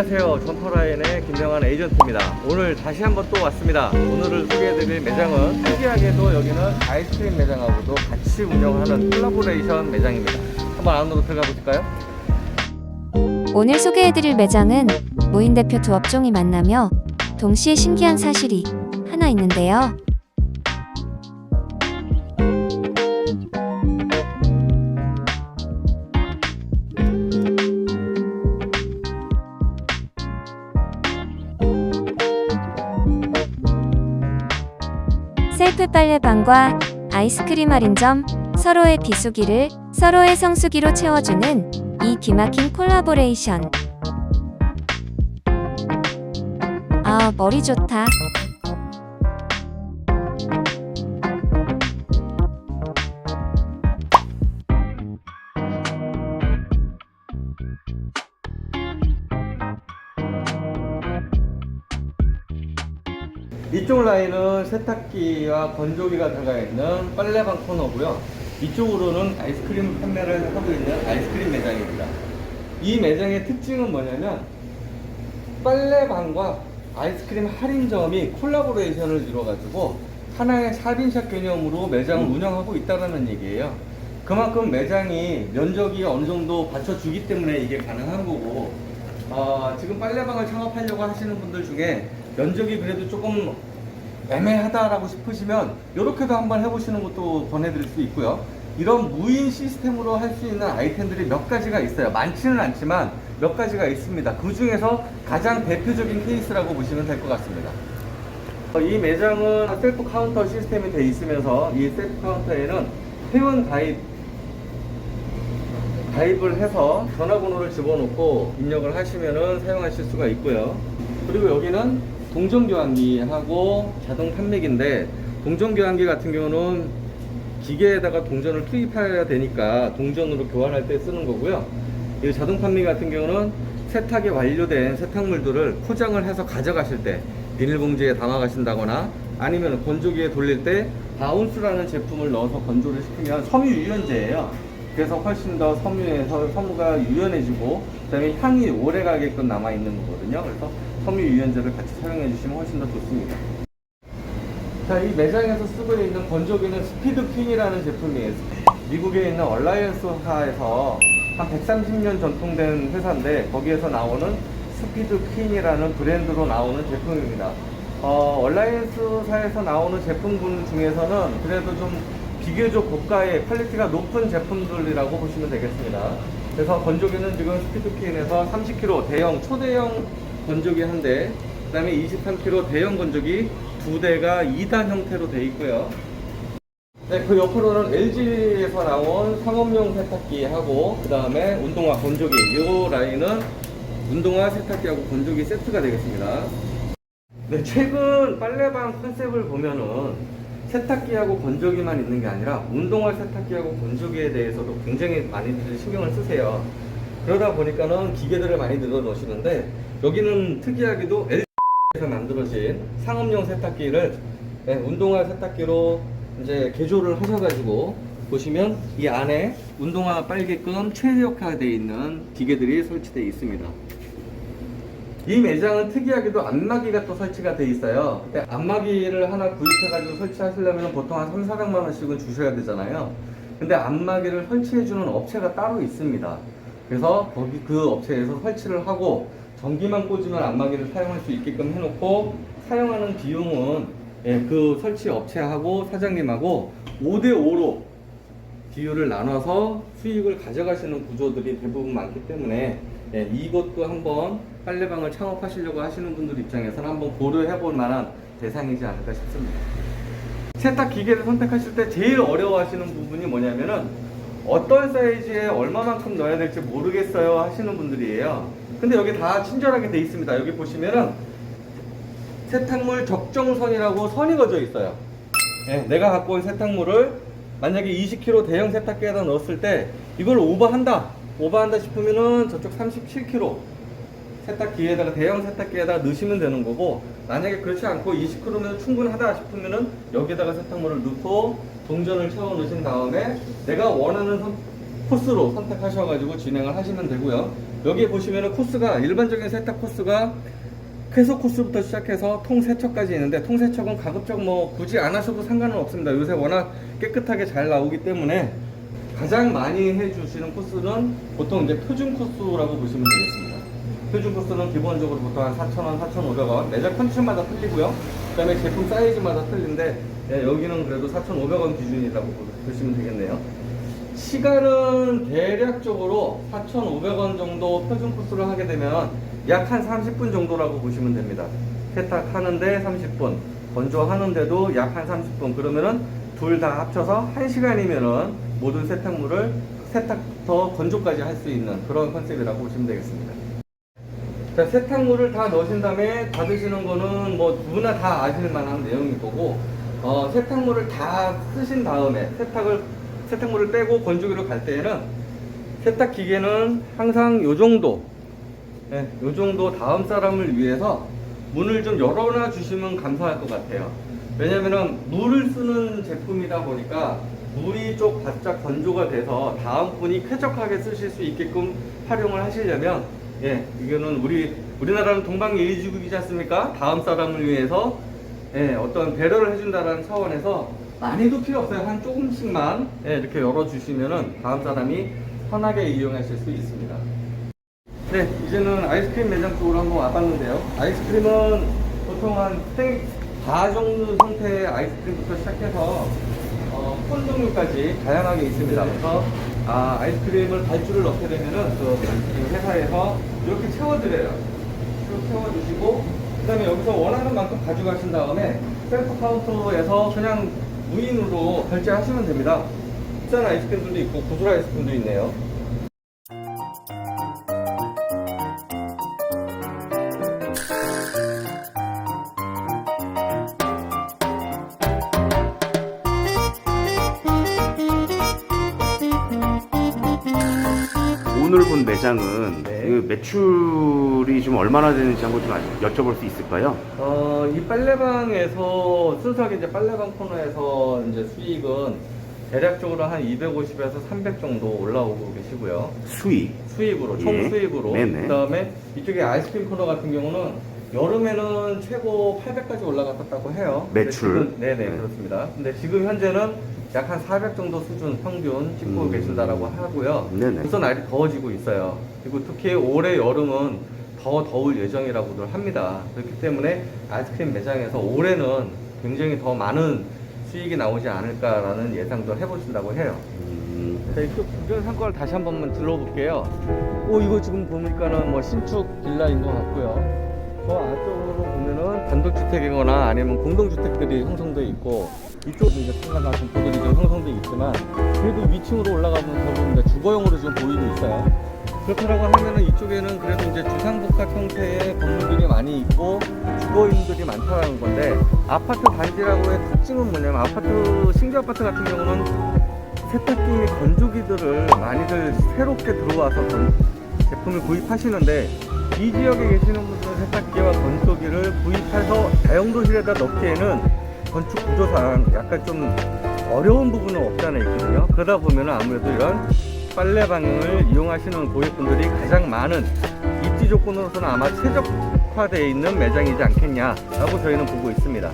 안녕하세요. 전퍼라인의 김명환 에이전트입니다. 오늘 다시 한번 또 왔습니다. 오늘을 소개해드릴 매장은 특이하게도 여기는 아이스크림 매장하고도 같이 운영하는 콜라보레이션 매장입니다. 한번 안으로 들어가 보실까요? 오늘 소개해드릴 매장은 무인 대표 두 업종이 만나며 동시에 신기한 사실이 하나 있는데요. 셀프 빨래방과 아이스크림 할인점, 서로의 비수기를 서로의 성수기로 채워주는 이 기막힌 콜라보레이션. 아, 머리 좋다. 이쪽 라인은 세탁기와 건조기가 들어가 있는 빨래방 코너고요. 이쪽으로는 아이스크림 판매를 하고 있는 아이스크림 매장입니다. 이 매장의 특징은 뭐냐면 빨래방과 아이스크림 할인점이 콜라보레이션을 이뤄가지고 하나의 샵인샵 개념으로 매장을 운영하고 있다는 얘기예요. 그만큼 매장이 면적이 어느 정도 받쳐주기 때문에 이게 가능한 거고 어, 지금 빨래방을 창업하려고 하시는 분들 중에 면적이 그래도 조금 애매하다라고 싶으시면 이렇게도 한번 해보시는 것도 권해드릴 수 있고요. 이런 무인 시스템으로 할 수 있는 아이템들이 몇 가지가 있어요. 많지는 않지만 몇 가지가 있습니다. 그 중에서 가장 대표적인 케이스라고 보시면 될 것 같습니다. 어, 이 매장은 셀프 카운터 시스템이 되어 있으면서 이 셀프 카운터에는 회원 가입 가입을 해서 전화번호를 집어넣고 입력을 하시면은 사용하실 수가 있고요. 그리고 여기는 동전 교환기하고 자동 판매기인데 동전 교환기 같은 경우는 기계에다가 동전을 투입해야 되니까 동전으로 교환할 때 쓰는 거고요. 이 자동 판매기 같은 경우는 세탁이 완료된 세탁물들을 포장을 해서 가져가실 때 비닐봉지에 담아 가신다거나 아니면 건조기에 돌릴 때 바운스라는 제품을 넣어서 건조를 시키면 섬유 유연제예요. 그래서 훨씬 더 섬유에서 섬유가 유연해지고 그다음에 향이 오래 가게끔 남아 있는 거거든요. 그래서 섬유 유연제를 같이 사용해 주시면 훨씬 더 좋습니다. 자, 이 매장에서 쓰고 있는 건조기는 스피드 퀸이라는 제품이에요. 미국에 있는 얼라이언스사에서 한 130년 전통된 회사인데 거기에서 나오는 스피드 퀸이라는 브랜드로 나오는 제품입니다. 어, 얼라이언스사에서 나오는 제품군 중에서는 그래도 좀 비교적 고가의 퀄리티가 높은 제품들이라고 보시면 되겠습니다. 그래서 건조기는 지금 스피드퀸에서 30kg 대형 초대형 건조기 한 대, 그 다음에 23kg 대형 건조기 두 대가 2단 형태로 되어 있고요. 네, 그 옆으로는 LG에서 나온 상업용 세탁기하고 그 다음에 운동화 건조기 이 라인은 운동화 세탁기하고 건조기 세트가 되겠습니다. 네, 최근 빨래방 컨셉을 보면은 세탁기하고 건조기만 있는 게 아니라 운동화 세탁기하고 건조기에 대해서도 굉장히 많이들 신경을 쓰세요. 그러다 보니까는 기계들을 많이 늘어 놓으시는데 여기는 특이하게도 LG에서 만들어진 상업용 세탁기를 네, 운동화 세탁기로 이제 개조를 하셔가지고 보시면 이 안에 운동화 빨게끔 최적화되어 있는 기계들이 설치되어 있습니다. 이 매장은 특이하게도 안마기가 또 설치가 돼 있어요. 안마기를 하나 구입해가지고 설치하시려면 보통 한 3, 400만 원씩은 주셔야 되잖아요. 근데 안마기를 설치해주는 업체가 따로 있습니다. 그래서 거기 그 업체에서 설치를 하고 전기만 꽂으면 안마기를 사용할 수 있게끔 해놓고 사용하는 비용은 예, 그 설치 업체하고 사장님하고 5대5로 비율을 나눠서 수익을 가져가시는 구조들이 대부분 많기 때문에 예, 이것도 한번 빨래방을 창업하시려고 하시는 분들 입장에서는 한번 고려해 볼 만한 대상이지 않을까 싶습니다. 세탁 기계를 선택하실 때 제일 어려워하시는 부분이 뭐냐면은 어떤 사이즈에 얼마만큼 넣어야 될지 모르겠어요 하시는 분들이에요. 근데 여기 다 친절하게 돼 있습니다. 여기 보시면은 세탁물 적정선이라고 선이 그어져 있어요. 예, 내가 갖고 온 세탁물을 만약에 20kg 대형 세탁기에다 넣었을 때 이걸 오버한다. 오버한다 싶으면은 저쪽 37kg 세탁기에다가 대형 세탁기에다가 넣으시면 되는 거고 만약에 그렇지 않고 20kg면 충분하다 싶으면은 여기다가 세탁물을 넣고 동전을 채워 넣으신 다음에 내가 원하는 선- 코스로 선택하셔가지고 진행을 하시면 되고요. 여기 보시면은 코스가 일반적인 세탁 코스가 쾌소 코스부터 시작해서 통세척까지 있는데 통세척은 가급적 뭐 굳이 안 하셔도 상관은 없습니다. 요새 워낙 깨끗하게 잘 나오기 때문에 가장 많이 해주시는 코스는 보통 이제 표준 코스라고 보시면 되겠습니다. 표준 코스는 기본적으로 보통 한 4,000원, 4,500원 매장 컨디션마다 틀리고요. 그 다음에 제품 사이즈마다 틀린데 예, 여기는 그래도 4,500원 기준이라고 보시면 되겠네요. 시간은 대략적으로 4,500원 정도 표준 코스를 하게 되면 약 한 30분 정도라고 보시면 됩니다. 세탁하는데 30분, 건조하는데도 약 한 30분. 그러면은 둘 다 합쳐서 1시간이면은 모든 세탁물을 세탁부터 건조까지 할 수 있는 그런 컨셉이라고 보시면 되겠습니다. 자, 세탁물을 다 넣으신 다음에 받으시는 거는 뭐 누구나 다 아실 만한 내용일 거고, 어, 세탁물을 다 쓰신 다음에 세탁을, 세탁물을 빼고 건조기로 갈 때에는 세탁 기계는 항상 요 정도, 예, 요 정도 다음 사람을 위해서 문을 좀 열어놔 주시면 감사할 것 같아요. 왜냐면은 물을 쓰는 제품이다 보니까 물이 좀 바짝 건조가 돼서 다음 분이 쾌적하게 쓰실 수 있게끔 활용을 하시려면 예, 이거는 우리 우리나라는 동방예의지국이지 않습니까? 다음 사람을 위해서 예, 어떤 배려를 해준다라는 차원에서 많이도 필요 없어요. 한 조금씩만 예, 이렇게 열어주시면은 다음 사람이 편하게 이용하실 수 있습니다. 네, 이제는 아이스크림 매장 쪽으로 한번 와봤는데요. 아이스크림은 보통 한 생, 다 정도 상태의 아이스크림부터 시작해서 어, 콘 종류까지 다양하게 있습니다. 그래서 아, 아이스크림을 발주를 넣게 되면은 그 회사에서 이렇게 채워드려요. 쭉 채워주시고 그 다음에 여기서 원하는 만큼 가져가신 다음에 셀프 카운터에서 그냥 무인으로 결제하시면 됩니다. 비싼 아이스크림들도 있고 구슬 아이스크림도 있네요. 오늘 본 매장은 네. 그 매출이 좀 얼마나 되는지 한번 좀 아- 여쭤볼 수 있을까요? 어, 이 빨래방에서 순수하게 이제 빨래방 코너에서 이제 수익은 대략적으로 한 250에서 300 정도 올라오고 계시고요. 수익. 수입으로 총 예. 수입으로. 네네. 그다음에 이쪽에 아이스크림 코너 같은 경우는 여름에는 최고 800까지 올라갔다고 해요. 근데 매출? 지금- 네네 네. 그렇습니다. 근데 지금 현재는 약 한 400 정도 수준 평균 찍고 음. 계신다라고 하고요. 네네. 우선 날이 더워지고 있어요. 그리고 특히 올해 여름은 더 더울 예정이라고들 합니다. 그렇기 때문에 아이스크림 매장에서 올해는 굉장히 더 많은 수익이 나오지 않을까라는 예상도 해보신다고 해요. 음, 자, 이쪽 주변 상권을 다시 한 번만 둘러볼게요. 오, 이거 지금 보니까는 뭐 신축 빌라인 것 같고요. 저 안쪽으로 보면은 단독주택이거나 아니면 공동주택들이 형성돼 있고, 이쪽도 이제 상가나 점포들이 좀 형성돼 있지만, 그래도 위층으로 올라가면 보면 주거용으로 지금 보이고 있어요. 그렇다고 하면은 이쪽에는 그래도 이제 주상복합 형태의 건물들이 많이 있고, 주거인들이 많다는 건데, 아파트 단지라고의 특징은 뭐냐면, 아파트, 신규 아파트 같은 경우는 세탁기 및 건조기들을 많이들 새롭게 들어와서 건- 제품을 구입하시는데 이 지역에 계시는 분들은 세탁기와 건조기를 구입해서 다용도실에다 넣기에는 건축 구조상 약간 좀 어려운 부분은 없지 않아 있거든요. 그러다 보면 아무래도 이런 빨래 방을 이용하시는 고객분들이 가장 많은 입지 조건으로서는 아마 최적화되어 있는 매장이지 않겠냐라고 저희는 보고 있습니다.